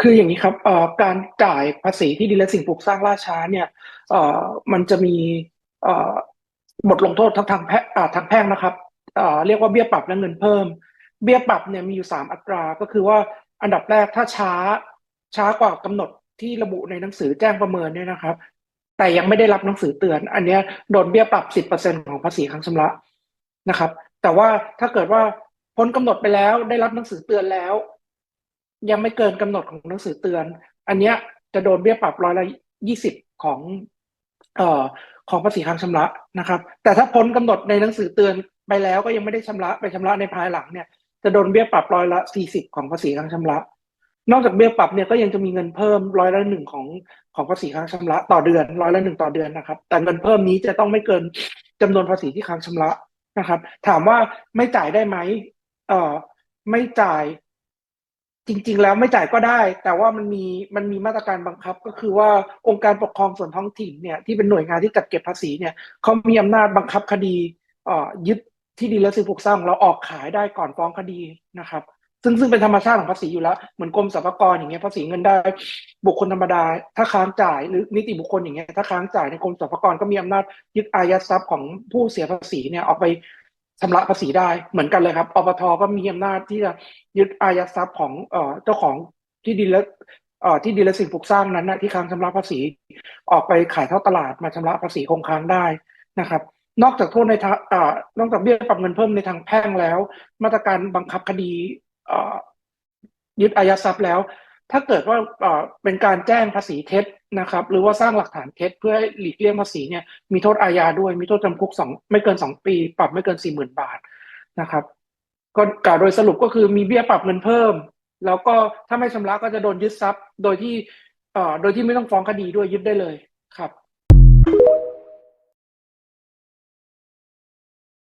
คืออย่างนี้ครับการจ่ายภาษีที่ดินและสิ่งปลูกสร้างล่าช้าเนี่ยมันจะมีบทลงโทษทั้งทางแพ่งทางแพ่งนะครับเรียกว่าเบี้ยปรับและเงินเพิ่ม เบี้ยปรับเนี่ยมีอยู่สามอัตรา ก็คือว่าอันดับแรกถ้าช้าช้ากว่ากำหนดที่ระบุในหนังสือแจ้งประเมินเนี่ยนะครับ แต่ยังไม่ได้รับหนังสือเตือน อันนี้โดนเบี้ยปรับสิบเปอร์เซ็นของภาษีครั้งชำระนะครับ แต่ว่าถ้าเกิดว่าพ้นกำหนดไปแล้วได้รับหนังสือเตือนแล้ว ยังไม่เกินกำหนดของหนังสือเตือน อันเนี้ยจะโดนเบี้ยปรับร้อยละยี่สิบของเอ่อของภาษีค้างชำระนะครับ แต่ถ้าพ้นกำหนดในหนังสือเตือนไปแล้วก็ยังไม่ได้ชำระไปชำระในภายหลังเนี่ยจะโดนเบี้ยปรับร้อยละสี่สิบของภาษีค้างชำระ นอกจากเบี้ยปรับเนี่ยก็ยังจะมีเงินเพิ่มร้อยละหนึ่งของของภาษีค้างชำระต่อเดือนร้อยละหนึ่งต่อเดือนนะครับ แต่เงินเพิ่มนี้จะต้องไม่เกินจำนวนภาษีที่ค้างชำระนะครับ ถามว่าไม่จ่ายได้ไหมเอ่อไม่จ่าย จริง ๆ แล้วไม่จ่ายก็ได้ แต่ว่ามันมีมันมีมาตรการบังคับ ก็คือว่าองค์การปกครองส่วนท้องถิ่นเนี่ยที่เป็นหน่วยงานที่จัดเก็บภาษีเนี่ยเขามีอำนาจบังคับคดีออยึดที่ดินและสิ่งปลูกสร้างของเราออกขายได้ก่อนฟ้องคดีนะครับ ซึ่งซึ่งเป็นธรรมชาติของภาษีอยู่แล้วเหมือนกรมสรรพากรอย่างเงี้ยภาษีเงินได้บุคคลธรรมดา ถ้าค้างจ่ายหรือนิติบุคคลอย่างเงี้ยถ้าค้างจ่ายในกรมสรรพากรก็มีอำนาจยึดอายัดทรัพย์ของผู้เสียภาษีเนี่ยออกไป ชำระภาษีได้เหมือนกันเลยครับอปทก็มีอำนาจที่จะยึดอายัดทรัพย์ของเจ้าของที่ดินและที่ดินและสิ่งปลูกสร้างนั้นนะที่ค้างชำระภาษี ออกไปขายเท่าตลาดมาชำระภาษีคงค้างได้นะครับ นอกจากโทษในทางนอกจากเบี้ยปรับเงินเพิ่มในทางแพ่งแล้ว มาตรการบังคับคดียึดอายัดทรัพย์แล้ว ถ้าเกิดว่าเป็นการแจ้งภาษีเท็จนะครับ หรือว่าสร้างหลักฐานเท็จเพื่อให้หลีกเลี่ยงภาษีเนี่ยมีโทษอาญาด้วย มีโทษจำคุกสองไม่เกินสองปี ปรับไม่เกินสี่หมื่นบาทนะครับก็กล่าวโดยสรุปก็คือมีเบี้ยปรับเงินเพิ่ม แล้วก็ถ้าไม่ชำระก็จะโดนยึดทรัพย์ โดยที่โดยที่ไม่ต้องฟ้องคดีด้วยยึดได้เลยครับ